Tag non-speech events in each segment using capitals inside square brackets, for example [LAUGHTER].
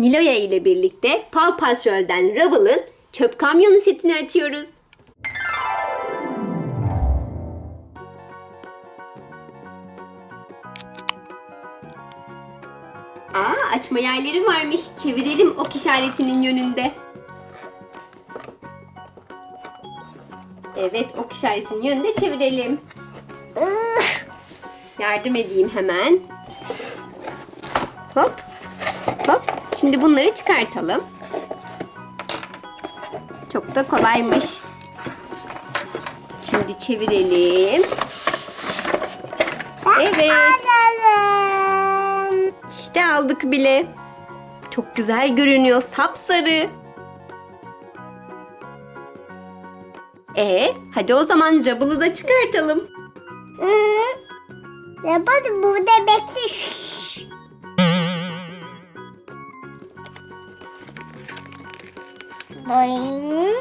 Niloya ile birlikte Paw Patrol'den Rubble'ın çöp kamyonu setini açıyoruz. Aa, açma yerleri varmış. Çevirelim ok işaretinin yönünde. Evet, ok işaretinin yönünde çevirelim. Yardım edeyim hemen. Hop. Hop. Şimdi bunları çıkartalım. Çok da kolaymış. Şimdi çevirelim. Evet. İşte aldık bile. Çok güzel görünüyor. Sapsarı. E, hadi o zaman Rubble'ı da çıkartalım. Bak burada bekle. Boing.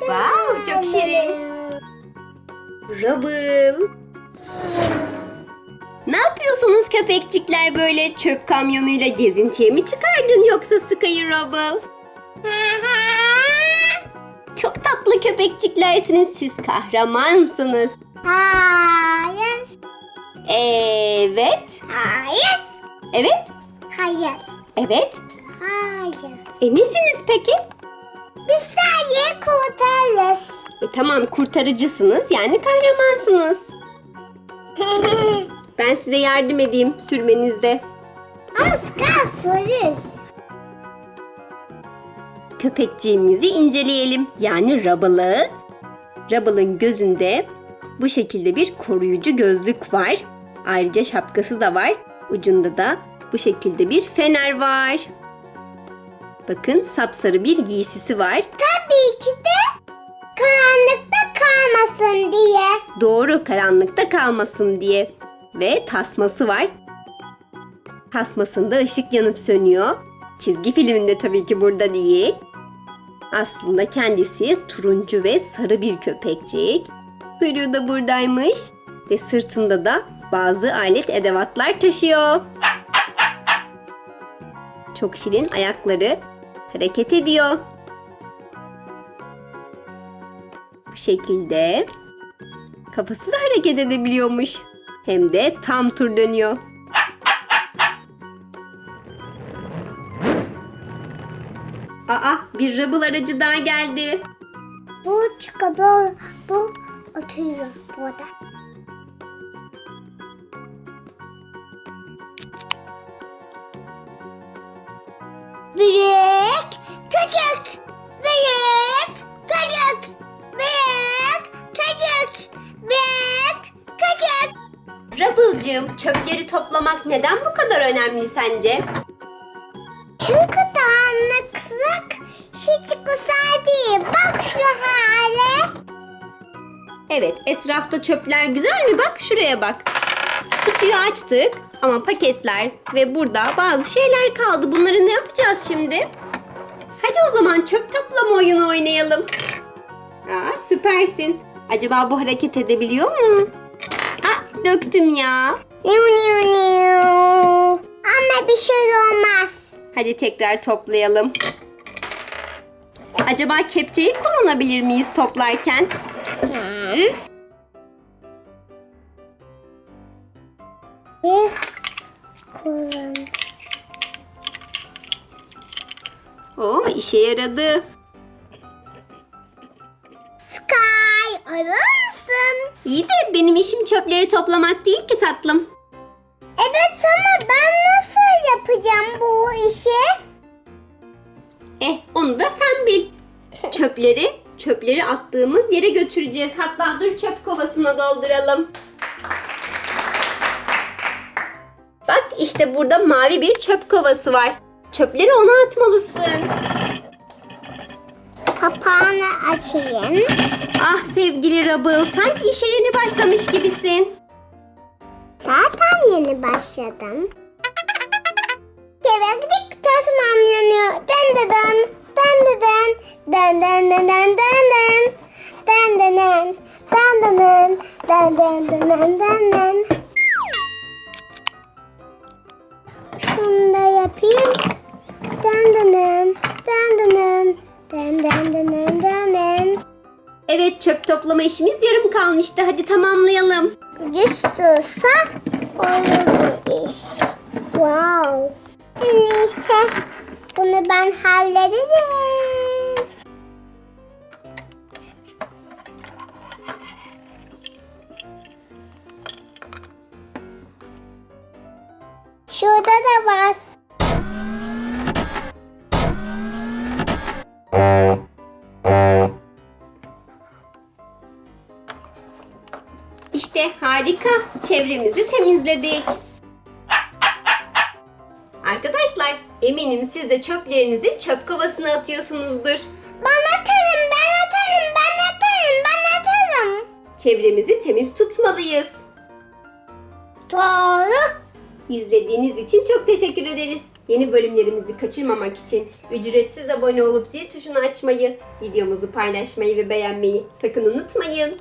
Wow, çok şirin. Rubble. Ne yapıyorsunuz köpekçikler böyle çöp kamyonuyla gezintiye mi çıkardın yoksa Sky'ı Rubble? [LAUGHS] Çok tatlı köpekçiklersiniz siz kahramansınız. Hayır. Evet. Hayır. Evet. Hayır. Evet. Hayır. E nesiniz peki? Biz sadece kurtarırız. E tamam kurtarıcısınız yani kahramansınız. [LAUGHS] Ben size yardım edeyim sürmenizde. Az kalsın. köpekçiğimizi inceleyelim. Yani Rubble'ı. Rubble'ın gözünde bu şekilde bir koruyucu gözlük var. Ayrıca şapkası da var. Ucunda da bu şekilde bir fener var. Bakın sapsarı bir giysisi var. Tabii ki de karanlıkta kalmasın diye. Doğru karanlıkta kalmasın diye. Ve tasması var. Tasmasında ışık yanıp sönüyor. Çizgi filminde tabii ki burada değil. Aslında kendisi turuncu ve sarı bir köpekçik. Kuyruğu da buradaymış. Ve sırtında da bazı alet edevatlar taşıyor. Çok şirin ayakları hareket ediyor. Bu şekilde Kafası da hareket edebiliyormuş. Hem de tam tur dönüyor. Aa, bir Rubble aracı daha geldi. Bu çıkıyor. Bu oturuyor burada. Büyük, Rubble'cığım, çöpleri toplamak neden bu kadar önemli sence? Çünkü dağınıklık hiç güzel değil. Bak şu hale. Evet, etrafta çöpler güzel mi? Bak şuraya bak. Kutuyu açtık ama paketler ve burada bazı şeyler kaldı. Bunları ne yapacağız şimdi? Hadi o zaman çöp toplama oyunu oynayalım. Aa, süpersin. Acaba bu hareket edebiliyor mu? Döktüm ya. Niu niu niu. Ama bir şey olmaz. Hadi tekrar toplayalım. Acaba kepçeyi kullanabilir miyiz toplarken? Bir kullan. Oo, işe yaradı. İyi de benim işim çöpleri toplamak değil ki tatlım. Evet ama ben nasıl yapacağım bu işi? Eh onu da sen bil. [LAUGHS] Çöpleri, çöpleri attığımız yere götüreceğiz. Hatta dur çöp kovasına dolduralım. Bak işte burada mavi bir çöp kovası var. Çöpleri ona atmalısın kapağını açayım. Ah sevgili Rubble sanki işe yeni başlamış gibisin. Zaten yeni başladım. Keveklik tasmam yanıyor. Dön dön dön. Dön dön dön. Dön dön dön dön. Dön dön dön. Dön dön dön. Dön dön dön dön dön. Şunu da yapayım. Dön dön dön dan dan dan dan dan dan. Evet çöp toplama işimiz yarım kalmıştı. Hadi tamamlayalım. Dursa olur bu iş. Wow. İyisi bunu ben hallederim. Harika. Çevremizi temizledik. Arkadaşlar eminim siz de çöplerinizi çöp kovasına atıyorsunuzdur. Ben atarım, ben atarım, ben atarım, ben atarım. Çevremizi temiz tutmalıyız. Doğru. İzlediğiniz için çok teşekkür ederiz. Yeni bölümlerimizi kaçırmamak için ücretsiz abone olup zil tuşunu açmayı, videomuzu paylaşmayı ve beğenmeyi sakın unutmayın.